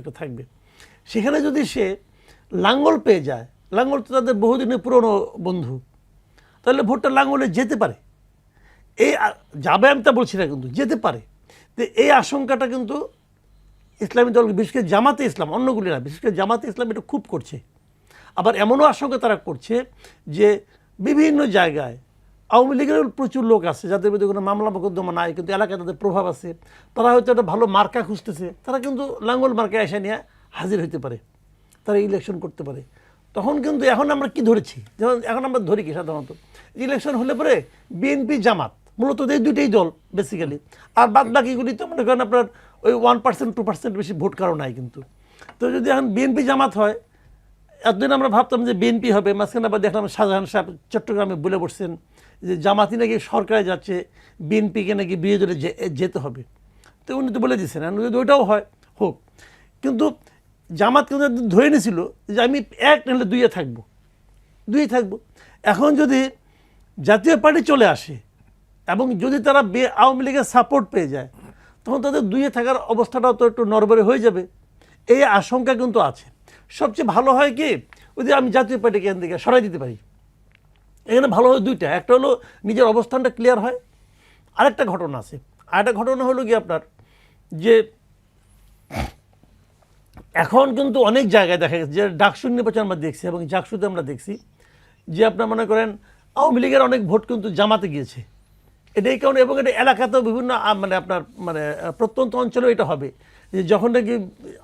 একটা থাকবে। সেখানে যদি সে লাঙ্গল পেয়ে যায়, লাঙ্গল তো তাদের বহুদিনের পুরনো বন্ধু, তাহলে ভোটটা লাঙ্গলে যেতে পারে। এই যাবে আমি তা বলছি না কিন্তু, যেতে পারে। তো এই আশঙ্কাটা কিন্তু ইসলামী দল, বিশেষ করে জামাতে ইসলাম অন্যগুলি না, বিশেষ করে জামাতে ইসলাম এটা খুব করছে। আবার এমনও আশঙ্কা তারা করছে যে বিভিন্ন জায়গায় আওয়ামী লীগের প্রচুর লোক আছে, যাদের বিরুদ্ধে কোনো মামলা মোকদ্দমা নাই, কিন্তু এলাকায় তাদের প্রভাব আছে। তারা হয়তো একটা ভালো মার্কা খুঁজতেছে, তারা কিন্তু লাঙ্গল মার্কা এসে নিয়ে হাজির হইতে পারে, তারা ইলেকশন করতে পারে। তখন কিন্তু এখন আমরা কি ধরেছি? যেমন এখন আমরা ধরি কি সাধারণত? ইলেকশন হলে পরে বিএনপি জামাত, মূলত এই দুইটাই দল বেসিক্যালি আর বাদ বাকিগুলি তো মনে করেন আপনার ওই ওয়ান পার্সেন্ট টু পার্সেন্ট বেশি ভোট কারও নাই কিন্তু। তো যদি এখন বিএনপি জামাত হয়, এতদিন আমরা ভাবতাম যে বিএনপি হবে, মাঝখানে আবার দেখলাম শাহজাহান সাহেব চট্টগ্রামে বলে বসছেন যে জামাতি নাকি সরকারে যাচ্ছে, বিএনপিকে নাকি বিরোধী দলে যেতে হবে। তো উনি তো বলে দিচ্ছেন যদি ওইটাও হয়, হোক। কিন্তু জামাত কিন্তু ধরে নিয়েছিল যে আমি এক নাহলে দুইয়ে থাকব। দুই থাকব। এখন যদি জাতীয় পার্টি চলে আসে এবং যদি তারা বে- আওয়ামী লীগের সাপোর্ট পেয়ে যায়, তখন তাদের দুইয়ে থাকার অবস্থাটাও তো একটু নরবরে হয়ে যাবে। এই আশঙ্কা কিন্তু আছে। সবচেয়ে ভালো হয় কি, ওই যে আমি জাতীয় পার্টিকে এখান থেকে সরাই দিতে পারি। এখানে ভালো হয় দুইটা। একটা হলো নিজের অবস্থানটা ক্লিয়ার হয়। আরেকটা ঘটনা আছে। আরেকটা ঘটনা হলো কি আপনার যে এখন কিন্তু অনেক জায়গায় দেখা গেছে, যে ডাকসু নির্বাচন আমরা দেখছি এবং জাকসুতে আমরা দেখছি, যে আপনার মনে করেন আওয়ামী লীগের অনেক ভোট কিন্তু জামাতে গিয়েছে। এটাই কারণে এবং এটা এলাকাতেও বিভিন্ন মানে আপনার মানে প্রত্যন্ত অঞ্চলেও এটা হবে। যে যখন নাকি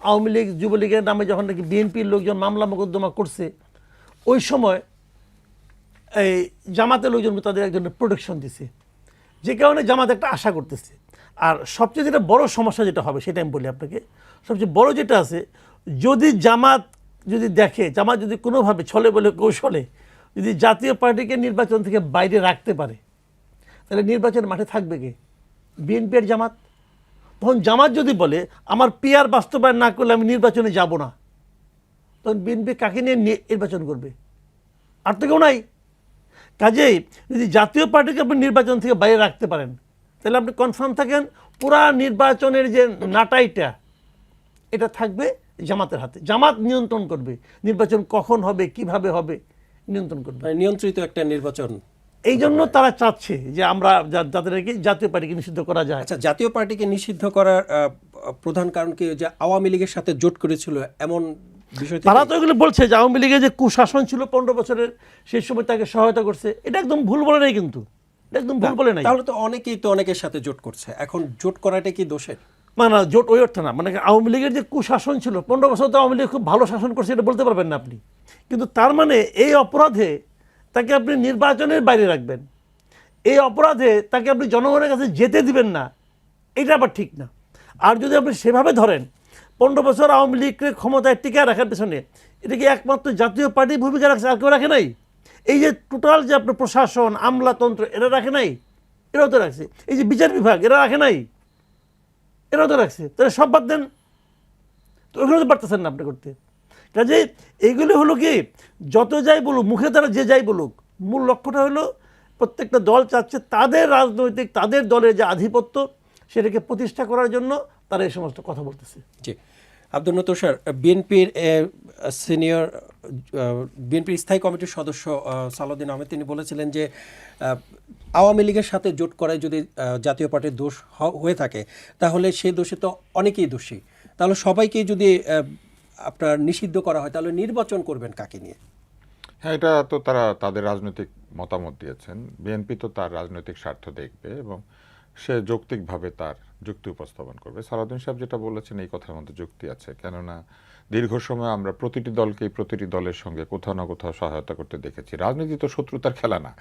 আওয়ামী লীগ, যুবলীগের নামে যখন নাকি বিএনপির লোকজন মামলা মোকদ্দমা করছে, ওই সময় এই জামাতের লোকজন তাদের একজনের প্রোটেকশন দিছে। যে কারণে জামাত একটা আশা করতেছে। আর সবচেয়ে যেটা বড় সমস্যা যেটা হবে, সেটা আমি বলি আপনাকে। সবচেয়ে বড় যেটা আছে, যদি জামাত যদি দেখে, জামাত যদি কোনোভাবে ছলে বলে কৌশলে যদি জাতীয় পার্টিকে নির্বাচন থেকে বাইরে রাখতে পারে, তাহলে নির্বাচন মাঠে থাকবে কে? বিএনপি আর জামাত। তখন জামাত যদি বলে, আমার পিয়ার বাস্তবায়ন না করলে আমি নির্বাচনে যাব না, তখন বিএনপি কাকে নিয়ে নির্বাচন করবে? আর তো কেউ নাই। কাজেই যদি জাতীয় পার্টিকে আপনি নির্বাচন থেকে বাইরে রাখতে পারেন তাহলে আপনি কনফার্ম থাকেন পুরা নির্বাচনের যে নাটাইটা এটা থাকবে জামাতের হাতে। জামাত নিয়ন্ত্রণ করবে। নির্বাচন কখন হবে কীভাবে হবে নিয়ন্ত্রণ করবে। মানে নিয়ন্ত্রিত একটা নির্বাচন। এই জন্য তারা চাচ্ছে যে আমরা যা- যাদের নাকি জাতীয় পার্টিকে নিষিদ্ধ করা যায়। আচ্ছা জাতীয় পার্টিকে নিষিদ্ধ করার প্রধান কারণ কি? যে আওয়ামী লীগের সাথে জোট করেছিল এমন তারা তো এগুলো বলছে যে আওয়ামী লীগের যে কুশাসন ছিল পনেরো বছরের সেই সময় তাকে সহায়তা করছে। এটা একদম ভুল বলে নাই কিন্তু। এটা একদম ভুল বলে নাই। তাহলে তো অনেকেই তো অনেকের সাথে জোট করছে। এখন জোট করাটা কি দোষের? মানে না, জোট ওই অর্থে না। মানে আওয়ামী লীগের যে কুশাসন ছিল পনেরো বছর তো আওয়ামী লীগ খুব ভালো শাসন করছে এটা বলতে পারবেন না আপনি। কিন্তু তার মানে এই অপরাধে তাকে আপনি নির্বাচনের বাইরে রাখবেন। এই অপরাধে তাকে আপনি জনগণের কাছে যেতে দিবেন না। এটা আবার ঠিক না। আর যদি আপনি সেভাবে ধরেন পনেরো বছর আওয়ামী লীগকে ক্ষমতায় টিকে রাখার পেছনে এটা কি একমাত্র জাতীয় পার্টি ভূমিকা রাখছে? আর কেউ রাখে নাই? এই যে টোটাল যে আপনার প্রশাসন, আমলাতন্ত্র, এরা রাখে নাই? এরাও তো রাখছে। এই যে বিচার বিভাগ, এরা রাখে নাই? এরাও তো রাখছে। তাহলে সব বাদ দেন। তো ওইগুলো তো পারতেছেন না আপনি করতে। কাজে এইগুলো হলো কি, যত যাই বলুক, মুখে তারা যে যাই বলুক, মূল লক্ষ্যটা হলো প্রত্যেকটা দল চাচ্ছে তাদের রাজনৈতিক, তাদের দলের যে আধিপত্য, সেটাকে প্রতিষ্ঠা করার জন্য তারা এই সমস্ত কথা বলতেছে। জি। আব্দুল নতুর বিএনপির সিনিয়র বিএনপির স্থায়ী কমিটির সদস্য সালাউদ্দিন আহমেদ, তিনি বলেছিলেন যে আওয়ামী লীগের সাথে জোট করায় যদি জাতীয় পার্টির দোষ হয়ে থাকে, তাহলে সেই দোষে তো অনেকেই দোষী। তাহলে সবাইকেই যদি আপনার নিষিদ্ধ করা হয়, তাহলে নির্বাচন করবেন কাকে নিয়ে? হ্যাঁ এটা তো তারা তাদের রাজনৈতিক মতামত দিয়েছেন। বিএনপি তো তার রাজনৈতিক স্বার্থ দেখবে এবং সে যৌক্তিকভাবে তার যুক্তি উপস্থাপন করবে। সালাউদ্দিন সাহেব যেটা বলেছেন, এই কথার মধ্যে যুক্তি আছে। কেননা, দীর্ঘ সময় আমরা প্রতিটি দলকেই প্রতিটি দলের সঙ্গে কোথাও না কোথাও সহায়তা করতে দেখেছি। রাজনীতি তো শত্রুতার খেলা না।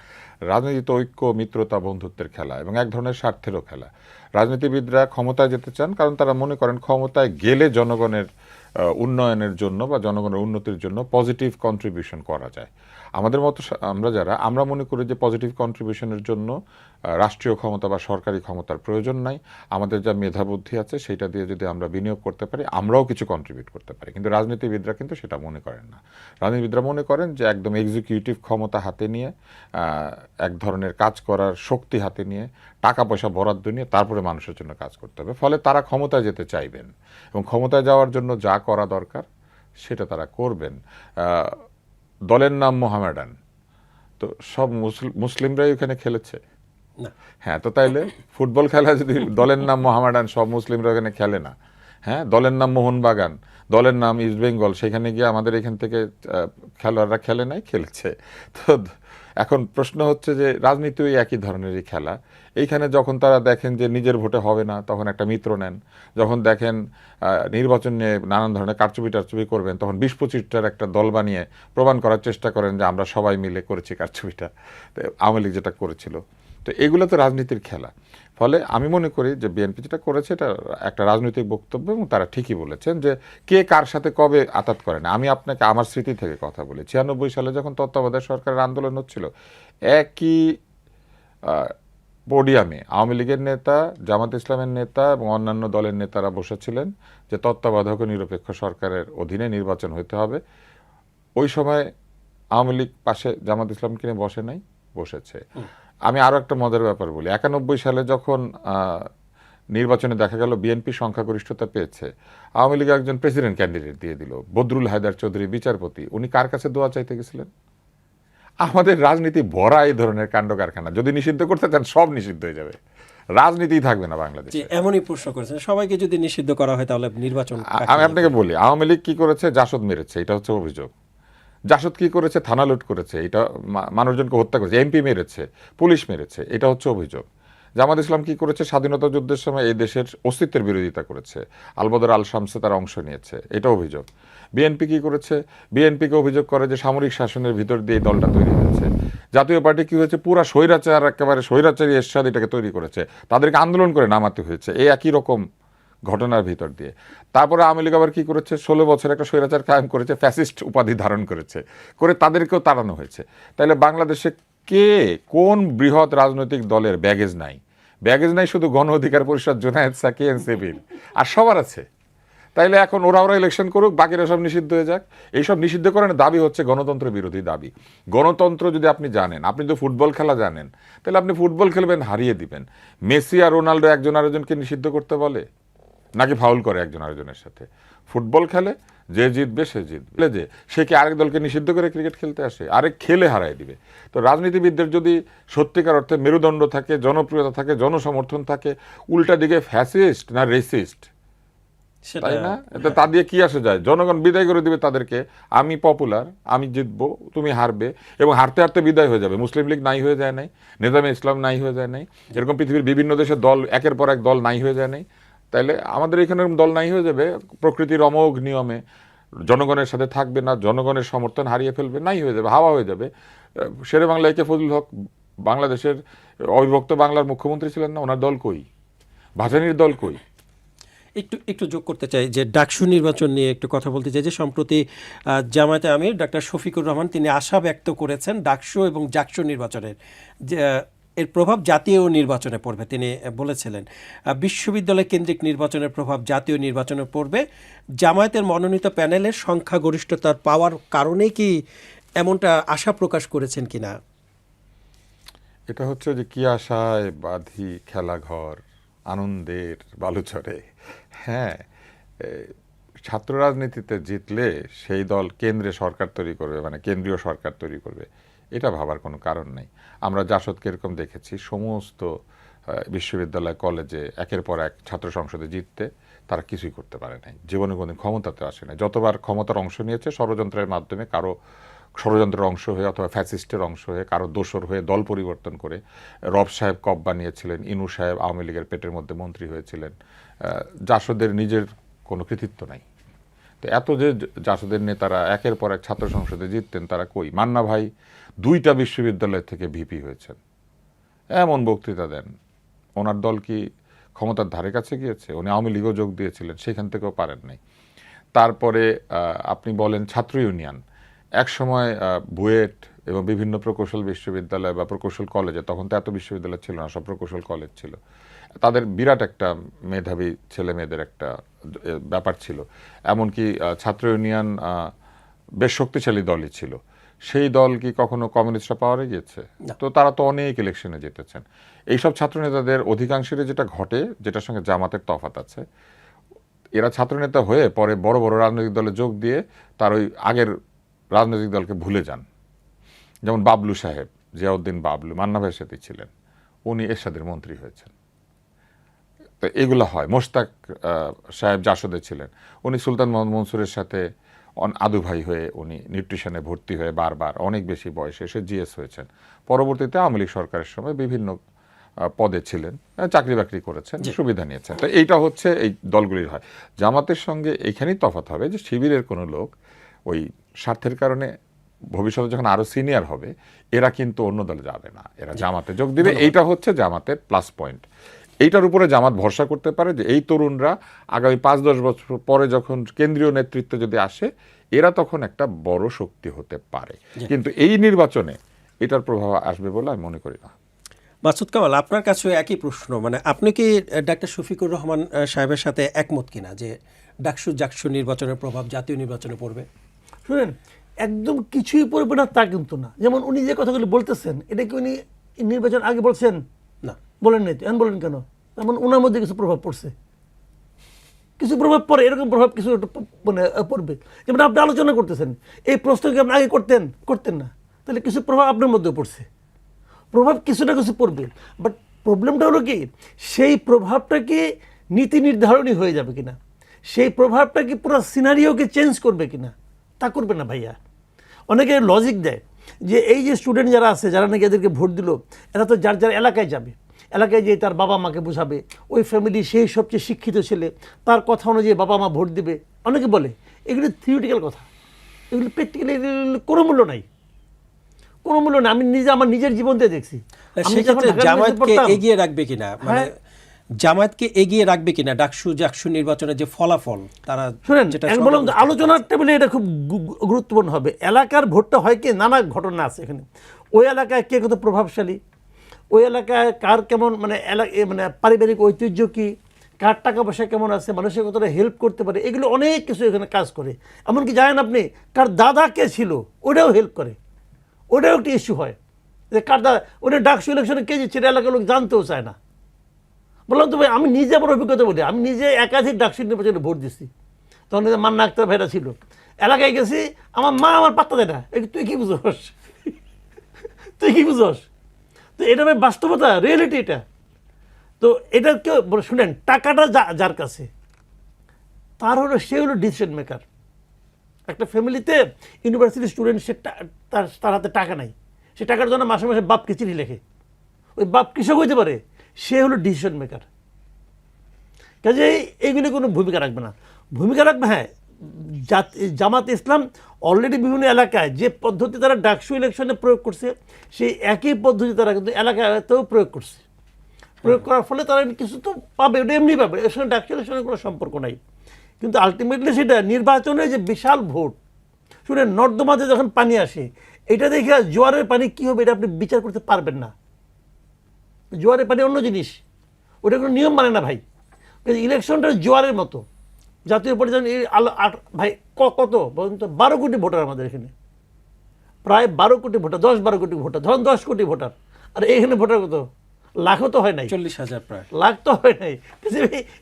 রাজনীতি তো ঐক্য, মিত্রতা, বন্ধুত্বের খেলা এবং এক ধরনের স্বার্থেরও খেলা। রাজনীতিবিদরা ক্ষমতায় যেতে চান কারণ তারা মনে করেন ক্ষমতায় গেলে জনগণের উন্নয়নের জন্য বা জনগণের উন্নতির জন্য পজিটিভ কন্ট্রিবিউশন করা যায়। আমাদের মতো আমরা যারা, আমরা মনে করি যে পজিটিভ কন্ট্রিবিউশনের জন্য রাষ্ট্রীয় ক্ষমতা বা সরকারি ক্ষমতার প্রয়োজন নাই। আমাদের যা মেধাবুদ্ধি আছে, সেটা দিয়ে যদি আমরা বিনিয়োগ করতে পারি, আমরাও কিছু কন্ট্রিবিউট করতে পারি। কিন্তু রাজনীতিবিদরা কিন্তু সেটা মনে করেন না। রাজনীতিবিদরা মনে করেন যে একদম এক্সিকিউটিভ ক্ষমতা হাতে নিয়ে এক ধরনের কাজ করার শক্তি হাতে নিয়ে টাকা পয়সা বরাদ্দ নিয়ে তারপরে মানুষের জন্য কাজ করতে হবে। ফলে তারা ক্ষমতায় যেতে চাইবেন এবং ক্ষমতায় যাওয়ার জন্য যা করা দরকার, সেটা তারা করবেন। দলের নাম মোহামেডান তো সব মুসল- মুসলিমরাই ওখানে খেলেছে। হ্যাঁ তো তাইলে ফুটবল খেলা যদি দলের নাম মোহামেডান সব মুসলিমরা ওখানে খেলে না। হ্যাঁ দলের নাম মোহনবাগান দলের নাম ইস্ট বেঙ্গল সেখানে গিয়ে আমাদের এখান থেকে খেলোয়াড়রা খেলে নাই খেলছে। তো এখন প্রশ্ন হচ্ছে যে রাজনীতি ওই একই ধরনেরই খেলা। এইখানে যখন তারা দেখেন যে নিজের ভোটে হবে না, তখন একটা মিত্র নেন। যখন দেখেন নির্বাচন নিয়ে নানান ধরনের কারচুপি টারচুপি করবেন, তখন বিশ পঁচিশটার একটা দল বানিয়ে প্রমাণ করার চেষ্টা করেন যে আমরা সবাই মিলে করেছি কারচুপিটা। আওয়ামী লীগ যেটা করেছিল। তো এগুলো তো রাজনীতির খেলা। ফলে আমি মনে করি যে বিএনপি যেটা করেছে এটা একটা রাজনৈতিক বক্তব্য এবং তারা ঠিকই বলেছেন যে কে কার সাথে কবে আতাত করে না। আমি আপনাকে আমার স্মৃতি থেকে কথা বলি। ছিয়ানব্বই সালে যখন তত্ত্বাবধায়ক সরকারের আন্দোলন হচ্ছিল, একই পোডিয়ামে আওয়ামী লীগের নেতা, জামাত ইসলামের নেতা এবং অন্যান্য দলের নেতারা বসেছিলেন যে তত্ত্বাবধায়ক নিরপেক্ষ সরকারের অধীনে নির্বাচন হতে হবে। ওই সময় আওয়ামী লীগ পাশে জামাত ইসলাম নিয়ে বসে নাই, বসেছে। আমি আরও একটা মজার ব্যাপার বলি। একানব্বই সালে যখন আহ, নির্বাচনে দেখা গেল বিএনপি সংখ্যাগরিষ্ঠতা পেয়েছে আওয়ামী লীগ একজন প্রেসিডেন্ট ক্যান্ডিডেট দিয়ে দিল বদরুল হায়দার চৌধুরী বিচারপতি উনি কার কাছে দোয়া চাইতে গেছিলেন? আমাদের রাজনীতি ভরা এই ধরনের কাণ্ড কারখানা। যদি নিষিদ্ধ করতে চান সব নিষিদ্ধ হয়ে যাবে। রাজনীতি থাকবে না বাংলাদেশে। এমনই প্রশ্ন করেছেন। সবাইকে যদি নিষিদ্ধ করা হয় তাহলে নির্বাচন আমি আপনাকে বলি আওয়ামী লীগ কি করেছে? জাসদ মেরেছে এটা হচ্ছে অভিযোগ। জাসদ কি করেছে? থানা লুট করেছে। এটা মানুষজনকে হত্যা করেছে। এমপি মেরেছে, পুলিশ মেরেছে, এটা হচ্ছে অভিযোগ। জামাত ইসলাম কি করেছে? স্বাধীনতা যুদ্ধের সময় এই দেশের অস্তিত্বের বিরোধিতা করেছে। আলবদর আল শামসে তার অংশ নিয়েছে, এটা অভিযোগ। বিএনপি কি করেছে? বিএনপিকে অভিযোগ করে যে সামরিক শাসনের ভিতর দিয়ে দলটা তৈরি হয়েছে। জাতীয় পার্টি কি হয়েছে? পুরা স্বৈরাচার, একেবারে স্বৈরাচারী এরশাদ এটাকে তৈরি করেছে। তাদেরকে আন্দোলন করে নামাতে হয়েছে। এই একই রকম ঘটনার ভিতর দিয়ে। তারপরে আওয়ামী লীগ আবার কী করেছে? ষোলো বছর একটা স্বৈরাচার কায়েম করেছে, ফ্যাসিস্ট উপাধি ধারণ করেছে, করে তাদেরকেও তাড়ানো হয়েছে। তাহলে বাংলাদেশে কে কোন বৃহৎ রাজনৈতিক দলের ব্যাগেজ নাই? ব্যাগেজ নাই শুধু গণ অধিকার পরিষদ, জোনায়েদ সাকি এনসিপির আর সবার আছে। তাইলে এখন ওরা ওরা ইলেকশন করুক, বাকিরা সব নিষিদ্ধ হয়ে যাক। এইসব নিষিদ্ধ করার দাবি হচ্ছে গণতন্ত্র বিরোধী দাবি। গণতন্ত্র যদি আপনি জানেন, আপনি যদি ফুটবল খেলা জানেন, তাহলে আপনি ফুটবল খেলবেন, হারিয়ে দিবেন। মেসি আর রোনাল্ডো একজন আরেকজনকে নিষিদ্ধ করতে বলে। নাকি ফাউল করে একজন আরেকজনের সাথে। ফুটবল খেলে যে জিতবে সে জিতবে। যে সে কি আরেক দলকে নিষিদ্ধ করে ক্রিকেট খেলতে আসে? আরেক খেলে হারায় দিবে। তো রাজনীতিবিদদের যদি সত্যিকার অর্থে মেরুদণ্ড থাকে জনপ্রিয়তা থাকে জনসমর্থন থাকে উল্টা দিকে ফ্যাসিস্ট না রেসিস্ট? সেটা তাই না? এটা তা দিয়ে কি আসে যায়? জনগণ বিদায় করে দিবে তাদেরকে আমি পপুলার আমি জিতবো তুমি হারবে। এবং হারতে হারতে বিদায় হয়ে যাবে। মুসলিম লীগ নাই হয়ে যায় নাই নেজামে ইসলাম নাই হয়ে যায় নাই এরকম পৃথিবীর বিভিন্ন দেশের দল একের পর এক দল নাই হয়ে যায় নাই। তাইলে আমাদের এখানে দল নাই হয়ে যাবে। প্রকৃতির অমোঘ নিয়মে জনগণের সাথে থাকবে না, জনগণের সমর্থন হারিয়ে ফেলবে, নাই হয়ে যাবে, হাওয়া হয়ে যাবে। শেরে বাংলা একে ফজলুল হক? বাংলাদেশের অবিভক্ত বাংলার মুখ্যমন্ত্রী ছিলেন না, ওনার দল কই? ভাসানির দল কই? একটু একটু যোগ করতে চাই, যে ডাকসু নির্বাচন নিয়ে একটু কথা বলতে চাই, যে সম্প্রতি জামায়াতে আমির ডাক্তার শফিকুর রহমান তিনি আশা ব্যক্ত করেছেন ডাকসু এবং জাকসু নির্বাচনের, যে এর প্রভাব জাতীয় নির্বাচনে পড়বে, তিনি বলেছিলেন। বিশ্ববিদ্যালয় কেন্দ্রিক নির্বাচনের প্রভাব জাতীয় নির্বাচনে পড়বে। জামায়াতের মনোনীত প্যানেলের সংখ্যাগরিষ্ঠতার পাওয়ার কারণে কি এমনটা আশা প্রকাশ করেছেন কিনা? এটা হচ্ছে যে কি আশায় বাধি খেলাঘর, আনন্দের বালুচরে। হ্যাঁ ছাত্র রাজনীতিতে জিতলে সেই দল কেন্দ্রে সরকার তৈরি করবে মানে কেন্দ্রীয় সরকার তৈরি করবে। এটা ভাবার কোনো কারণ নেই। আমরা জাসদকে এরকম দেখেছি, সমস্ত বিশ্ববিদ্যালয়, কলেজে একের পর এক ছাত্র সংসদে জিততে তারা কিছুই করতে পারে নাই। জীবনে কোনোদিন ক্ষমতাতে আসে নাই। যতবার ক্ষমতার অংশ নিয়েছে, ষড়যন্ত্রের মাধ্যমে কারও ষড়যন্ত্রের অংশ হয়ে অথবা ফ্যাসিস্টের অংশ হয়ে, কারও দোসর হয়ে দল পরিবর্তন করে রব সাহেব কব বানিয়েছিলেন, ইনু সাহেব আওয়ামী লীগের পেটের মধ্যে মন্ত্রী হয়েছিলেন জাসদের নিজের কোনো কৃতিত্ব নাই। তো এত যে জাসদের নেতারা একের পর এক ছাত্র সংসদে জিততেন, তারা কই? মান্না ভাই দুইটা বিশ্ববিদ্যালয় থেকে ভিপি হয়েছেন। এমন বক্তৃতা দেন। ওনার দল কি ক্ষমতার ধারে কাছে গিয়েছে? উনি আওয়ামী লীগও যোগ দিয়েছিলেন, সেখান থেকেও পারেন নাই। তারপরে আপনি বলেন ছাত্র ইউনিয়ন। এক সময় বুয়েট এবং বিভিন্ন প্রকৌশল বিশ্ববিদ্যালয় বা প্রকৌশল কলেজে, তখন তো এত বিশ্ববিদ্যালয় ছিল না, সব প্রকৌশল কলেজ ছিল। তাদের বিরাট একটা মেধাবী ছেলে মেয়েদের একটা ব্যাপার ছিল। এমনকি ছাত্র ইউনিয়ন বেশ শক্তিশালী দলই ছিল। সেই দল কি কখনো কমিউনিস্টরা পাওয়ারে গিয়েছে? তো তারা তো অনেক ইলেকশনে জিতেছেন। এইসব ছাত্রনেতাদের অধিকাংশেরই যেটা ঘটে যেটার সঙ্গে জামাতের তফাত আছে এরা ছাত্রনেতা হয়ে পরে বড় বড় রাজনৈতিক দলে যোগ দিয়ে তার ওই আগের রাজনৈতিক দলকে ভুলে যান। যেমন বাবলু সাহেব জিয়াউদ্দিন বাবলু মান্না ভাইয়ের সাথে ছিলেন। উনি এরশাদের মন্ত্রী হয়েছেন। তো এগুলো হয়। মোশতাক সাহেব জাসদে ছিলেন। উনি সুলতান মোহাম্মদ মনসুরের সাথে আদু ভাই হয়ে উনি নিউট্রিশনে ভর্তি হয়ে বারবার অনেক বেশি বয়সে এসে জিএস হয়েছেন। পরবর্তীতে আওয়ামী লীগ সরকারের সময় বিভিন্ন পদে ছিলেন চাকরি বাকরি করেছেন সুবিধা নিয়েছেন। তো এইটা হচ্ছে এই দলগুলির হয়। জামাতের সঙ্গে এইখানেই তফাৎ হবে যে শিবিরের কোনো লোক ওই স্বার্থের কারণে ভবিষ্যতে যখন আরও সিনিয়র হবে এরা কিন্তু অন্য দলে যাবে না। এরা জামাতে যোগ দিবে। এইটা হচ্ছে জামাতের প্লাস পয়েন্ট। এইটার উপরে জামাত ভরসা করতে পারে যে এই তরুণরা আগামী পাঁচ দশ বছর পরে যখন কেন্দ্রীয় নেতৃত্ব যদি আসে এরা তখন একটা বড় শক্তি হতে পারে। কিন্তু এই নির্বাচনে এটার প্রভাব আসবে বলে আমি মনে করি না। মাসুদ কামাল আপনার কাছেও একই প্রশ্ন মানে আপনি কি ডাক্তার শফিকুর রহমান সাহেবের সাথে একমত কিনা যে ডাকসু জাকসু নির্বাচনের প্রভাব জাতীয় নির্বাচনে পড়বে? শুনেন একদম কিছুই পড়বে না তা কিন্তু না। যেমন উনি যে কথাগুলি বলতেছেন এটা কি উনি নির্বাচন আগে বলছেন? বলেন নাই এখন বলেন কেন? এমন ওনার মধ্যে কিছু প্রভাব পড়ছে। কিছু প্রভাব পড়ে, এরকম প্রভাব কিছু মানে পড়বে। যেমন আপনি আলোচনা করতেছেন, এই প্রশ্ন কি আপনি আগে করতেন করতেন না। তাহলে কিছু প্রভাব আপনার মধ্যে পড়ছে। প্রভাব কিছু না কিছু পড়বে। বাট প্রবলেমটা হলো কি, সেই প্রভাবটা কি নীতি নির্ধারণী হয়ে যাবে কিনা? সেই প্রভাবটা কি পুরো সিনারিওকে চেঞ্জ করবে কিনা? তা করবে না ভাইয়া। অনেকে লজিক দেয় যে, এই যে স্টুডেন্ট যারা আছে, যারা নাকি এদেরকে ভোট দিল, এরা তো যার যার এলাকায় যাবে। এলাকায় যেয়ে তার বাবা মাকে বোঝাবে। ওই ফ্যামিলি সেই সবচেয়ে শিক্ষিত ছেলে। তার কথা অনুযায়ী বাবা মা ভোট দিবে। অনেকে বলে এগুলি থিওরিটিক্যাল কথা। এগুলি প্র্যাকটিক্যালি কোনো মূল্য নাই। কোনো মূল্য নেই। আমি নিজে আমার নিজের জীবন দিয়ে দেখছি জামায়াতকে এগিয়ে রাখবে কিনা? মানে হ্যাঁ। জামায়াতকে এগিয়ে রাখবে কিনা? ডাকসু জাকসু নির্বাচনের যে ফলাফল তারা শুনেন বললাম আলোচনার টেবিলে এটা খুব গুরুত্বপূর্ণ হবে। এলাকার ভোটটা হয় কি? নানা ঘটনা আছে এখানে। ওই এলাকায় কে কত প্রভাবশালী? ওই এলাকায় কার কেমন মানে এলাকা মানে পারিবারিক ঐতিহ্য কি? কার টাকা পয়সা কেমন আছে? মানুষের কতটা হেল্প করতে পারে? এগুলো অনেক কিছু এখানে কাজ করে। এমনকি জানেন আপনি, কার দাদা কে ছিল, ওটাও হেল্প করে। ওটাও একটা ইস্যু হয়। যে কার দাদা ওটা ডাকসু ইলেকশনে কে জিতছে এলাকার লোক জানতেও চায় না। বললাম তো ভাই, আমি নিজে আমার অভিজ্ঞতা বলি। আমি নিজে একাধিক ডাকসির নির্বাচনে ভোট দিছি। তখন মান্না আক্তার ভাইরা ছিল। এলাকায় গেছি, আমার মা আমার পাত্তা দেয় না। তুই কি বুঝোস? তুই কি বুঝোস? তো এটা ভাই বাস্তবতা রিয়েলিটি এটা। তো এটা কেউ শুনেন, টাকাটা যার কাছে, তার হলো, সে হলো ডিসিশন মেকার একটা ফ্যামিলিতে ইউনিভার্সিটি স্টুডেন্ট সে তার তার হাতে টাকা নাই। সে টাকার জন্য মাসে মাসে বাপকে চিঠি লেখে। ওই বাপ কৃষক হইতে পারে, সে হলো ডিসিশন মেকার কাজে এইগুলি কোনো ভূমিকা রাখবে না। ভূমিকা রাখবে হ্যাঁ জামাত ইসলাম অলরেডি বিভিন্ন এলাকায় যে পদ্ধতি তারা ডাকসু ইলেকশনে প্রয়োগ করছে, সেই একই পদ্ধতি তারা কিন্তু এলাকাতেও প্রয়োগ করছে। প্রয়োগ করার ফলে তারা কিছু তো পাবে ওটা এমনি পাবে। এর সঙ্গে ডাকসু ইলেকশনের কোনো সম্পর্ক নাই। কিন্তু আলটিমেটলি সেটা নির্বাচনে যে বিশাল ভোট শুনে নর্দমাতে যখন পানি আসে, এটা দেখে জোয়ারের পানি কী হবে এটা আপনি বিচার করতে পারবেন না। জোয়ারের পানি অন্য জিনিস। ওটা কোনো নিয়ম মানে না ভাই। ইলেকশনটা জোয়ারের মতো। জাতীয় পরিধান এই আলো আট, ভাই কত? বলুন তো, বারো কোটি ভোটার আমাদের এখানে। প্রায় বারো কোটি ভোটার, দশ, বারো কোটি ভোটার, ধরুন দশ কোটি ভোটার। আর এখানে ভোটার কত? লাখও তো হয় নাই। চল্লিশ হাজার প্রায়। লাখ তো হয় নাই।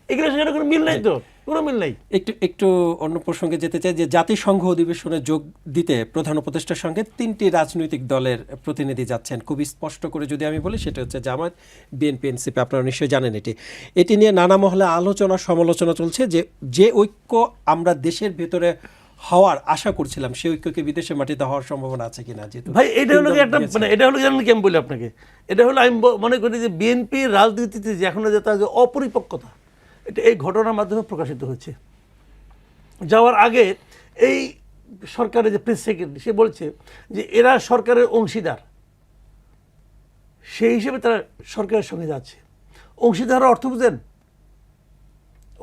এগুলো সঙ্গে কোনো মিল নাই তো? কোনো মিল নাই? একটু একটু অন্য প্রসঙ্গে যেতে চাই যে জাতিসংঘ অধিবেশনে যোগ দিতে প্রধান উপদেষ্টার সঙ্গে তিনটি রাজনৈতিক দলের প্রতিনিধি যাচ্ছেন। খুবই স্পষ্ট করে যদি আমি বলি সেটা হচ্ছে জামায়াত বিএনপি এনসিপি। আপনারা নিশ্চয়ই জানেন এটি। এটি নিয়ে নানা মহলে আলোচনা সমালোচনা চলছে যে যে ঐক্য আমরা দেশের ভেতরে হওয়ার আশা করছিলাম সেই ঐক্যকে বিদেশের মাটিতে হওয়ার সম্ভাবনা আছে কিনা যেহেতু ভাই এটা হলো কি একটা। মানে এটা হলো জানেন কি আমি বলি আপনাকে? এটা হলো আমি মনে করি যে বিএনপি রাজনীতিতে যে এখনও যে তার যে অপরিপক্কতা এটা এই ঘটনার মাধ্যমে প্রকাশিত হচ্ছে যাওয়ার আগে এই সরকারের যে প্রেস সেক্রেটারি সে বলছে যে এরা সরকারের অংশীদার। সেই হিসেবে তারা সরকারের সঙ্গে যাচ্ছে। অংশীদার অর্থ বুঝেন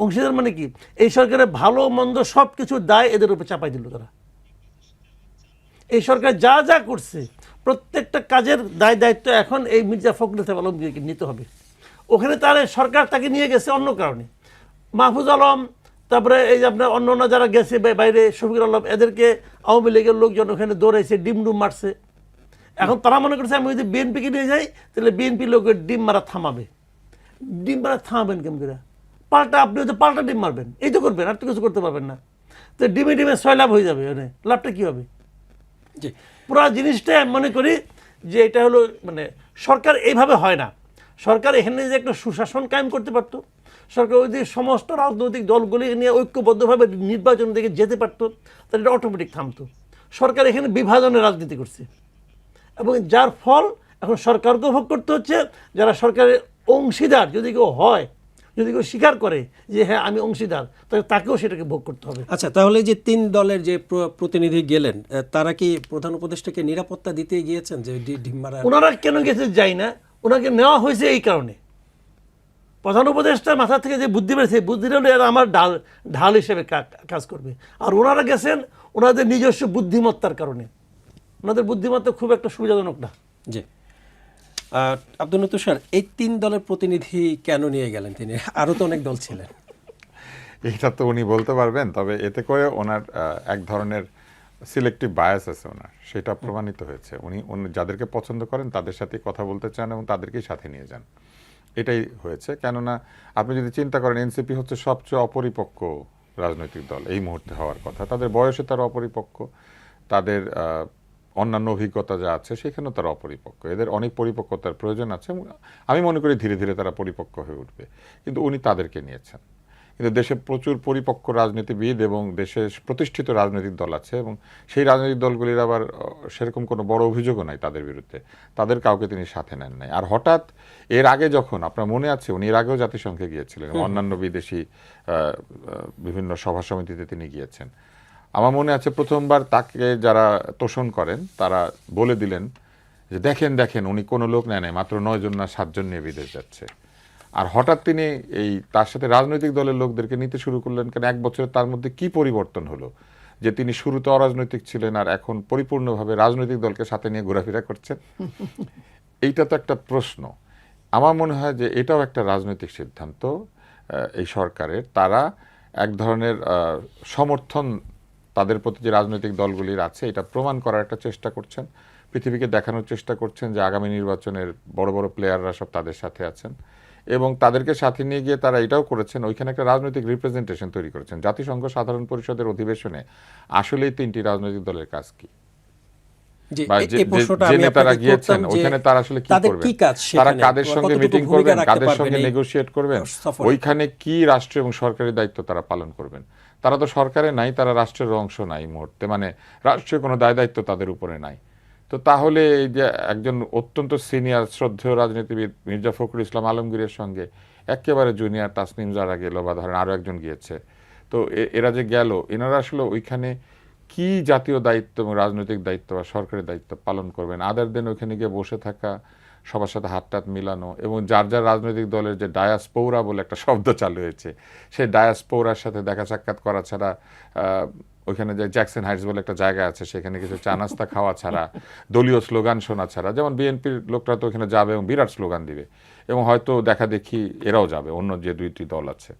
অংশীদার মানে কি? এই সরকারের ভালো মন্দ সব কিছুর দায় এদের উপর চাপাই দিল তারা। এই সরকার যা যা করছে, প্রত্যেকটা কাজের দায় দায়িত্ব এখন এই মির্জা ফখরুল ইসলাম আলমগীরকে নিতে হবে। ওখানে তার সরকার তাকে নিয়ে গেছে অন্য কারণে। মাহফুজ আলম, তারপরে এই যে আপনার অন্য অন্য যারা গেছে বাইরে শফিকুর আলম, এদেরকে আওয়ামী লীগের লোকজন ওখানে দৌড়াইছে, ডিম ডুম মারছে। এখন তারা মনে করছে, আমি যদি বিএনপিকে নিয়ে যাই, তাহলে বিএনপি লোকের ডিম মারা থামাবে। ডিম মারা থামাবেন কেমন করে? পাল্টা আপনি হয়তো পাল্টা ডিম মারবেন। এই তো করবেন আর তো কিছু করতে পারবেন না। তো ডিমে ডিমে ছয় লাভ হয়ে যাবে মানে লাভটা কী হবে? জি। পুরো জিনিসটা আমি মনে করি যে এটা হলো মানে সরকার এইভাবে হয় না। সরকার এখানে যে একটা সুশাসন কায়েম করতে পারতো সরকার ওই যে সমস্ত রাজনৈতিক দলগুলি নিয়ে ঐক্যবদ্ধভাবে নির্বাচন দিকে যেতে পারতো তাহলে এটা অটোমেটিক থামতো। সরকার এখানে বিভাজনের রাজনীতি করছে। এবং যার ফল এখন সরকারকেও ভোগ করতে হচ্ছে যারা সরকারের অংশীদার যদি কেউ হয় যদি কেউ স্বীকার করে যে হ্যাঁ আমি অংশীদার তাহলে তাকেও সেটাকে ভোগ করতে হবে। আচ্ছা তাহলে যে তিন দলের যে প্রতিনিধি গেলেন তারা কি প্রধান উপদেষ্টাকে নিরাপত্তা দিতে গিয়েছেন যে ডি- ডিম মারা ওনারা কেন গেছে যাই না ওনাকে নেওয়া হয়েছে এই কারণে। প্রধান উপদেষ্টার মাথা থেকে যে বুদ্ধি বেড়েছে বুদ্ধিটা হলো এরা আমার ঢাল ঢাল হিসেবে কাজ করবে। আর ওনারা গেছেন ওনাদের নিজস্ব বুদ্ধিমত্তার কারণে। ওনাদের বুদ্ধিমত্তা খুব একটা সুবিধাজনক না। জি। আব্দুল স্যার এই তিন দলের প্রতিনিধি কেন নিয়ে গেলেন তিনি? আরও তো অনেক দল ছিলেন। এটা তো উনি বলতে পারবেন, তবে এতে করে ওনার এক ধরনের সিলেক্টিভ বায়াস আছে ওনার। সেটা প্রমাণিত হয়েছে। উনি যাদেরকে পছন্দ করেন, তাদের সাথে কথা বলতে চান এবং তাদেরকেই সাথে নিয়ে যান। এটাই হয়েছে। কেননা, আপনি যদি চিন্তা করেন, এনসিপি হচ্ছে সবচেয়ে অপরিপক্ক রাজনৈতিক দল এই মুহূর্তে হওয়ার কথা। তাদের বয়সে তারা অপরিপক্ক। তাদের অন্যান্য অভিজ্ঞতা যা আছে সেখানেও তারা অপরিপক্ক। এদের অনেক পরিপক্কতার প্রয়োজন আছে আমি মনে করি ধীরে ধীরে তারা পরিপক্ক হয়ে উঠবে। কিন্তু উনি তাদেরকে নিয়েছেন। কিন্তু দেশে প্রচুর পরিপক্ক রাজনীতিবিদ এবং দেশে প্রতিষ্ঠিত রাজনৈতিক দল আছে এবং সেই রাজনৈতিক দলগুলির আবার সেরকম কোনো বড় অভিযোগও নাই তাদের বিরুদ্ধে। তাদের কাউকে তিনি সাথে নেন নাই। আর হঠাৎ এর আগে যখন আপনার মনে আছে উনি এর আগেও জাতিসংঘে গিয়েছিলেন অন্যান্য বিদেশি বিভিন্ন সভা সমিতিতে তিনি গিয়েছেন। আমার মনে আছে প্রথমবার তাকে যারা তোষণ করেন, তারা বলে দিলেন যে দেখেন দেখেন, উনি কোনো লোক নেয় নাই, মাত্র নয় জন না সাতজন নিয়ে বিদেশ যাচ্ছে। আর হঠাৎ তিনি এই তার সাথে রাজনৈতিক দলের লোকদেরকে নিতে শুরু করলেন, কেন এক বছরে তার মধ্যে কি পরিবর্তন হলো? যে তিনি শুরুতে অরাজনৈতিক ছিলেন আর এখন পরিপূর্ণভাবে রাজনৈতিক দলকে সাথে নিয়ে ঘোরাফেরা করছেন? এইটা তো একটা প্রশ্ন। আমার মনে হয় যে এটাও একটা রাজনৈতিক সিদ্ধান্ত এই সরকারের। তারা এক ধরনের সমর্থন তাদের প্রতি যে রাজনৈতিক দলগুলির আছে এটা প্রমাণ করার একটা চেষ্টা করছেন। পৃথিবীকে দেখানোর চেষ্টা করছেন যে আগামী নির্বাচনের বড় বড় প্লেয়াররা সব তাদের সাথে আছেন। এবং তাদেরকে সাথে নিয়ে গিয়ে তারা এটাও করেছেন ওইখানে একটা রাজনৈতিক রিপ্রেজেন্টেশন তৈরি করেছেন। জাতিসংঘ সাধারণ পরিষদের অধিবেশনে আসলেই তিনটি রাজনৈতিক দলের কাজ কি? গিয়েছেন ওইখানে তারা আসলে কি করবেন? তারা কাদের সঙ্গে মিটিং করবেন? কাদের সঙ্গে এই নেগোশিয়েট করবেন? ওইখানে কি রাষ্ট্র এবং সরকারি দায়িত্ব তারা পালন করবেন? তারা তো সরকারে নাই, তারা রাষ্ট্রের অংশ নাই মুহূর্তে। মানে রাষ্ট্রীয় কোনো দায় দায়িত্ব তাদের উপরে নাই। তো তাহলে এই যে একজন অত্যন্ত সিনিয়র শ্রদ্ধেয় রাজনীতিবিদ মির্জা ফখরুল ইসলাম আলমগীরের সঙ্গে একেবারে জুনিয়র তাসনিম যারা গেল বা ধরেন আরও একজন গিয়েছে। তো এরা যে গেল, এনারা আসলে ওইখানে কি জাতীয় দায়িত্ব এবং রাজনৈতিক দায়িত্ব বা সরকারি দায়িত্ব পালন করবেন? আদার দেন ওইখানে গিয়ে বসে থাকা সবার সাথে হাত টাত মিলানো এবং যার যার রাজনৈতিক দলের যে ডায়াসপৌরা বলে একটা শব্দ চালু হয়েছে সেই ডায়াসপৌরার সাথে দেখা সাক্ষাৎ করা ছাড়া ওইখানে যে জ্যাকসন হাইটস বলে একটা জায়গা আছে, সেখানে কিছু চা নাস্তা খাওয়া ছাড়া, দলীয় স্লোগান শোনা ছাড়া, যেমন বিএনপির লোকরা তো ওখানে যাবে এবং বিরাট স্লোগান দিবে এবং হয়তো দেখা দেখি এরাও যাবে, অন্য যে দুইটি দল আছে।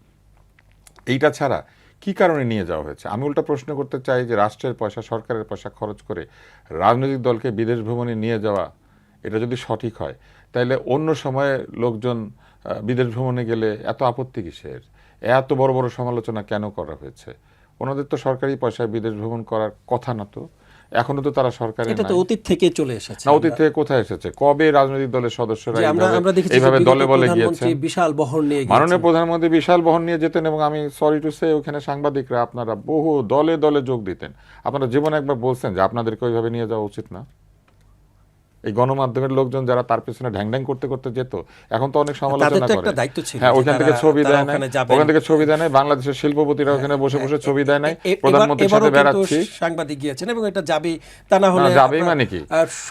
এইটা ছাড়া কি কারণে নিয়ে যাওয়া হয়েছে? আমি উল্টা প্রশ্ন করতে চাই যে রাষ্ট্রের পয়সা, সরকারের পয়সা খরচ করে রাজনৈতিক দলকে বিদেশ ভ্রমণে নিয়ে যাওয়া এটা যদি সঠিক হয় তাহলে অন্য সময়ে লোকজন বিদেশ ভ্রমণে গেলে এত আপত্তি কিসের? এত বড় বড় সমালোচনা কেন করা হয়েছে? ওনাদের তো সরকারি পয়সায় বিদেশ ভ্রমণ করার কথা না তো। এখনও তো তারা সরকারে এটা তো অতীত থেকে চলে এসেছে। না অতীত থেকে কোথায় এসেছে? কবে রাজনৈতিক দলের সদস্যরা এইভাবে- দলে বলে গিয়েছেন? বিশাল বহর নিয়ে মাননীয় প্রধানমন্ত্রী বিশাল বহন নিয়ে যেতেন এবং আমি সরি টু সে ওখানে সাংবাদিকরা আপনারা বহু দলে দলে যোগ দিতেন। আপনারা জীবনে একবার বলছেন যে আপনাদেরকে ওইভাবে নিয়ে যাওয়া উচিত না। এই গণমাধ্যমের লোকজন যারা তার পেছনে ঢ্যাং ঢ্যাং করতে করতে যেত এখন তো অনেক সমালোচনা করে। হ্যাঁ ওখান থেকে ছবি দেয় নাই। ওখান থেকে ছবি দেয় নাই। বাংলাদেশের শিল্পপতিরা ওখানে বসে বসে ছবি দেয় নাই। প্রধানমন্ত্রীর সাথে বেড়াচ্ছি। সাংবাদিক গিয়েছেন এবং এটা যাবে তা না হলে যাবে যাবেই মানে কি?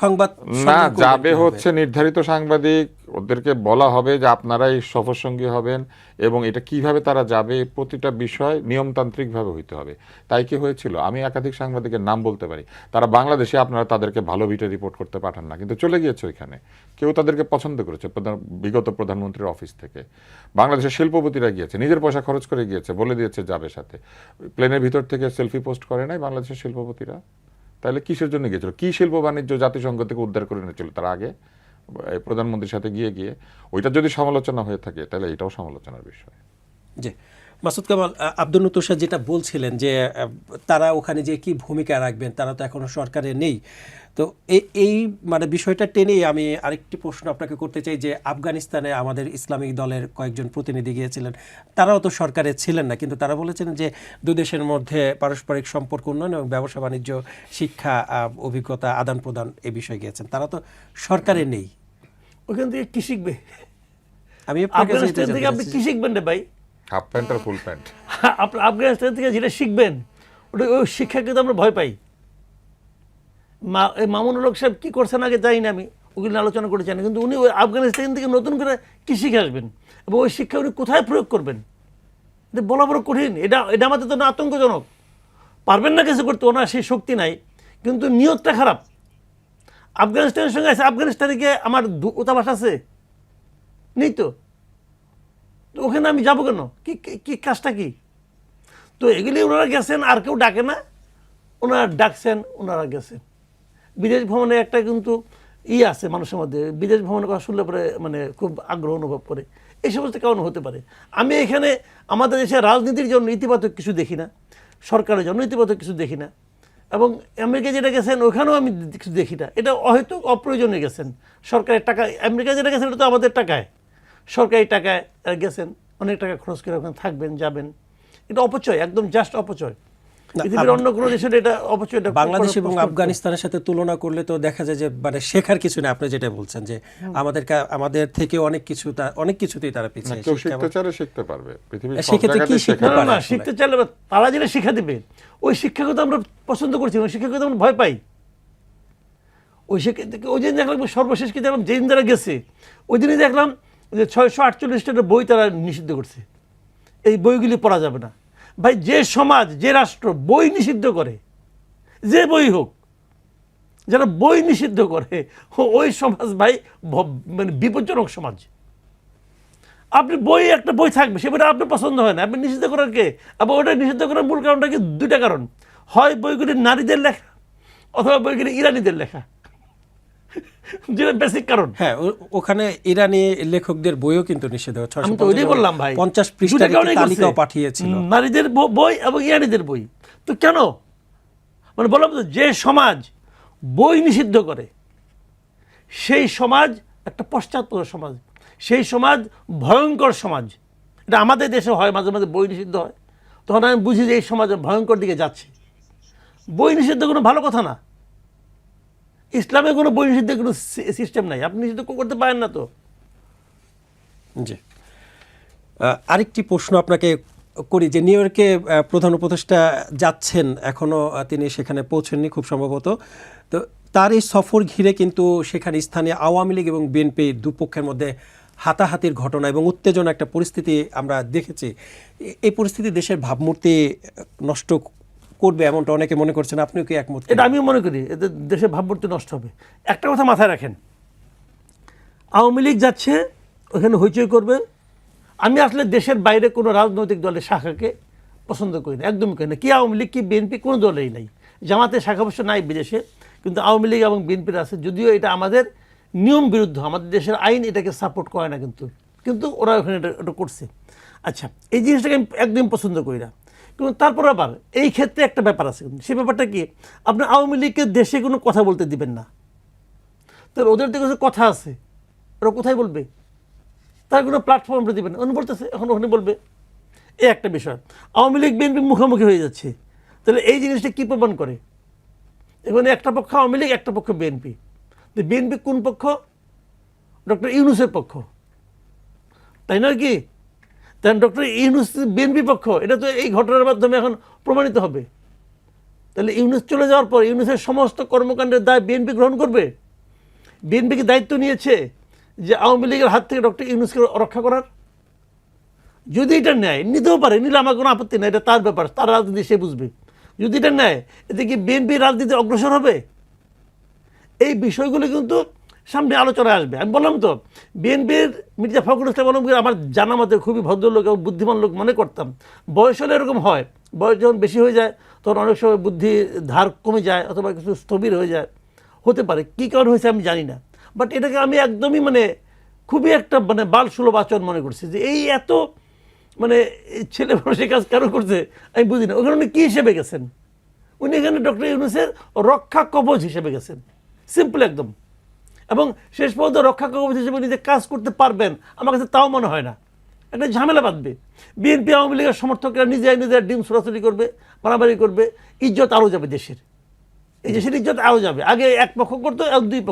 সংবাদ না যাবে হচ্ছে নির্ধারিত সাংবাদিক ওদেরকে বলা হবে যে আপনারাই সফর সঙ্গী হবেন এবং এটা কীভাবে তারা যাবে, প্রতিটা বিষয় নিয়মতান্ত্রিকভাবে হইতে হবে। তাই কি হয়েছিল? আমি একাধিক সাংবাদিকের নাম বলতে পারি। তারা বাংলাদেশে আপনারা তাদেরকে ভালো ভিডিও রিপোর্ট করতে পাঠান না, কিন্তু চলে গিয়েছে ওইখানে। কেউ তাদেরকে পছন্দ করেছে, প্রধান- বিগত প্রধানমন্ত্রীর অফিস থেকে। বাংলাদেশের শিল্পপতিরা গিয়েছে, নিজের পয়সা খরচ করে গিয়েছে, বলে দিয়েছে যাবে সাথে। প্লেনের ভিতর থেকে সেলফি পোস্ট করে নাই বাংলাদেশের শিল্পপতিরা? তাহলে কিসের জন্য গিয়েছিল? কি শিল্প বাণিজ্য জাতিসংঘ থেকে উদ্ধার করে এনেছিল তার আগে? এই প্রধানমন্ত্রীর সাথে গিয়ে গিয়ে ওইটা যদি সমালোচনা হয়ে থাকে তাহলে এটাও সমালোচনার বিষয়। জি। মাসুদ কামাল আব্দুল নতুষা যেটা বলছিলেন যে তারা ওখানে যে কি ভূমিকা রাখবেন তারা তো এখনও সরকারে নেই। তো এই মানে বিষয়টা টেনেই আমি আরেকটি প্রশ্ন আপনাকে করতে চাই যে আফগানিস্তানে আমাদের ইসলামিক দলের কয়েকজন প্রতিনিধি গিয়েছিলেন তারাও তো সরকারে ছিলেন না কিন্তু তারা বলেছেন যে দুই দেশের মধ্যে পারস্পরিক সম্পর্ক উন্নয়ন এবং ব্যবসা বাণিজ্য শিক্ষা অভিজ্ঞতা আদান প্রদান এ বিষয়ে গিয়েছেন। তারা তো সরকারে নেই। ওখান থেকে কি শিখবে? আমি আপনি কি শিখবেন রে ভাই? হাফ প্যান্ট আর ফুল প্যান্ট আপনার আফগানিস্তান থেকে যেটা শিখবেন, ওটা ওই শিক্ষাকে তো আমরা ভয় পাই। মা মামুনুল হক সাহেব কী করছেন আগে জানি না আমি ওগুলো আলোচনা করে জানি কিন্তু উনি ওই আফগানিস্তান থেকে নতুন করে কী শিখে আসবেন? এবং ওই শিক্ষা উনি কোথায় প্রয়োগ করবেন? এটা বলা বড় কঠিন, এটা এটা আমাদের জন্য আতঙ্কজনক। পারবেন না কিছু করতে, ওনার সেই শক্তি নাই, কিন্তু নিয়তটা খারাপ। আফগানিস্তানের সঙ্গে আছে, আফগানিস্তানে গিয়ে আমার দূতাবাস আছে। নেই তো? তো ওখানে আমি যাব কেন? কি, কি- কাজটা কি? তো এগুলি ওনারা গেছেন, আর কেউ ডাকে না। ওনারা ডাকছেন, ওনারা গেছেন। বিদেশ ভ্রমণে একটা কিন্তু ই আছে মানুষের মধ্যে। বিদেশ ভ্রমণের কথা শুনলে পরে মানে খুব আগ্রহ অনুভব করে। এই সমস্ত কারণ হতে পারে। আমি এখানে আমাদের দেশে রাজনীতির জন্য ইতিবাচক কিছু দেখি না। সরকারের জন্য ইতিবাচক কিছু দেখি না। এবং আমেরিকা যেটা গেছেন, ওখানেও আমি কিছু দেখি না। এটা হয়তো অপ্রয়োজনে গেছেন। সরকারের টাকা আমেরিকা যেটা গেছেন, এটা তো আমাদের টাকায়। সরকারি টাকায় তারা গেছেন অনেক টাকা খরচ করে ওখানে থাকবেন যাবেন। এটা অপচয় একদম জাস্ট অপচয়। পৃথিবীর অন্য কোনো দেশের এটা অপচয় বাংলাদেশ এবং আফগানিস্তানের সাথে তুলনা করলে তো দেখা যায় যে মানে শেখার কিছু না আপনি যেটা বলছেন যে আমাদের আমাদের থেকে অনেক কিছু অনেক কিছুতেই তারা পিছিয়ে কেউ শিখতে চাইলে শিখতে পারবে। পৃথিবীর সেক্ষেত্রে কি শিখতে না শিখতে চাইলে তারা যেটা শিক্ষা দেবে। ওই শিক্ষাকে তো আমরা পছন্দ করছি ওই শিক্ষাকে আমরা ভয় পাই। ওই শিক্ষা থেকে ওই দিন দেখলাম সর্বশেষ কি দেখলাম যেদিন তারা গেছে। ওই দিনই দেখলাম যে ছয়শো আটচল্লিশটা বই তারা নিষিদ্ধ করছে। এই বইগুলি পড়া যাবে না। ভাই, যে সমাজ, যে রাষ্ট্র বই নিষিদ্ধ করে, যে বই হোক, যারা বই নিষিদ্ধ করে, ওই সমাজ ভাই মানে বিপজ্জনক সমাজ। আপনি বই, একটা বই থাকবে, সে বইটা আপনার পছন্দ হয় না। আপনি নিষিদ্ধ করার কে? আবার ওটা নিষিদ্ধ করার মূল কারণটা কি? দুইটা কারণ। হয় বইগুলি নারীদের লেখা, অথবা বইগুলি ইরানিদের লেখা। যেটা বেসিক কারণ। হ্যাঁ ওখানে ইরানি লেখকদের বইও কিন্তু নিষেধ আমি তো ওইটাই বললাম ভাই। পঞ্চাশ পৃষ্ঠার। তালিকাও পাঠিয়েছিল। নারীদের বই এবং ইরানিদের বই। তো কেন? মানে বললাম তো যে সমাজ বই নিষিদ্ধ করে সেই সমাজ একটা পশ্চাৎপদ সমাজ। সেই সমাজ ভয়ঙ্কর সমাজ। এটা আমাদের দেশে হয় মাঝে মাঝে বই নিষিদ্ধ হয়। তখন আমি বুঝি যে এই সমাজ ভয়ঙ্কর দিকে যাচ্ছে। বই নিষিদ্ধ কোনো ভালো কথা না। ইসলামে কোনো বই কোনো সিস্টেম নাই। আপনি নিষিদ্ধ করতে পারেন না তো। জি। আরেকটি প্রশ্ন আপনাকে করি যে, নিউ ইয়র্কে প্রধান উপদেষ্টা যাচ্ছেন। এখনও তিনি সেখানে পৌঁছেননি, খুব সম্ভবত। তো তার এই সফর ঘিরে কিন্তু সেখানে স্থানীয় আওয়ামী লীগ এবং বিএনপি দুপক্ষের মধ্যে হাতাহাতির ঘটনা এবং উত্তেজনা একটা পরিস্থিতি আমরা দেখেছি। এই পরিস্থিতি দেশের ভাবমূর্তি নষ্ট করবে এমনটা অনেকে মনে করছেন, আপনিও কি একমত এটা আমিও মনে করি, এতে দেশের ভাবমূর্তি নষ্ট হবে। একটা কথা মাথায় রাখেন, আওয়ামী লীগ যাচ্ছে, ওখানে হইচই করবে। আমি আসলে দেশের বাইরে কোনো রাজনৈতিক দলের শাখাকে পছন্দ করি না একদমই করি না। কি আওয়ামী লীগ, কি বিএনপি, কোনো দলেই নাই। জামাতের শাখা অবশ্য নাই বিদেশে, কিন্তু আওয়ামী লীগ এবং বিএনপির আছে, যদিও এটা আমাদের নিয়ম বিরুদ্ধ, আমাদের দেশের আইন এটাকে সাপোর্ট করে না কিন্তু। কিন্তু ওরা ওখানে এটা করছে। আচ্ছা এই জিনিসটাকে আমি একদম পছন্দ করি না। কিন্তু তারপর আবার এই ক্ষেত্রে একটা ব্যাপার আছে। সে ব্যাপারটা কি? আপনি আওয়ামী লীগকে দেশে কোনো কথা বলতে দিবেন না। তাহলে ওদের তো কিছু কথা আছে। ওরা কোথায় বলবে? তার কোনো প্ল্যাটফর্ম দিবেন না। উনি বলতেছে, এখন ওখানে বলবে, এই একটা বিষয়। আওয়ামী লীগ, বিএনপি মুখোমুখি হয়ে যাচ্ছে। তাহলে এই জিনিসটা কী প্রমাণ করে? এখানে একটা পক্ষ আওয়ামী লীগ, একটা পক্ষ বিএনপি। বিএনপি কোন পক্ষ? ডক্টর ইউনুসের পক্ষ। তাই নয় কি? তাই ডক্টর ইউনুস বিএনপি পক্ষ, এটা তো এই ঘটনার মাধ্যমে এখন প্রমাণিত হবে। তাহলে ইউনুস চলে যাওয়ার পর ইউনুসের সমস্ত কর্মকাণ্ডের দায় বিএনপি গ্রহণ করবে? বিএনপি কি দায়িত্ব নিয়েছে যে আওয়ামী লীগের হাত থেকে ডক্টর ইউনুসকে রক্ষা করার? যদি এটা নেয়, নিতেও পারে, নিলে আমার কোনো আপত্তি নেই, এটা তার ব্যাপার, তার রাজনীতি সে বুঝবে। যদি এটা নেয়, এতে কি বিএনপি রাজনীতি অগ্রসর হবে? এই বিষয়গুলো কিন্তু সামনে আলোচনায় আসবে। আমি বললাম তো, বিএনপির মির্জা ফখরুল ইসলাম আলমগীর আমার জানা মতে খুবই ভদ্রলোক এবং বুদ্ধিমান লোক মনে করতাম। বয়স হলে এরকম হয়। বয়স যখন বেশি হয়ে যায়, তখন অনেক সময় বুদ্ধি ধার কমে যায় অথবা কিছু স্থবির হয়ে যায়। হতে পারে। কী কারণ হয়েছে আমি জানি না। বাট এটাকে আমি একদমই মানে খুবই একটা মানে বাল সুলভ আচরণ মনে করছি যে, এই এত মানে ছেলে মানুষ এই কাজ কেন করছে? আমি বুঝি না। ওখানে উনি কী হিসেবে গেছেন? উনি এখানে ডক্টর ইউনুসের রক্ষা কবচ হিসেবে গেছেন। সিম্পল একদম। এবং শেষ পর্যন্ত রক্ষা কবচ হিসেবে নিজে কাজ করতে পারবেন। আমার কাছে তাও মনে হয় না। একটা ঝামেলা বাঁধবে। বিএনপি, আওয়ামী লীগের সমর্থকরা নিজে নিজের ডিম সরাসরি করবে, মারামারি করবে, ইজ্জত আরও যাবে দেশের। এই দেশের ইজ্জত আরও যাবে। আগে এক পক্ষ করতো এক দুই পক্ষ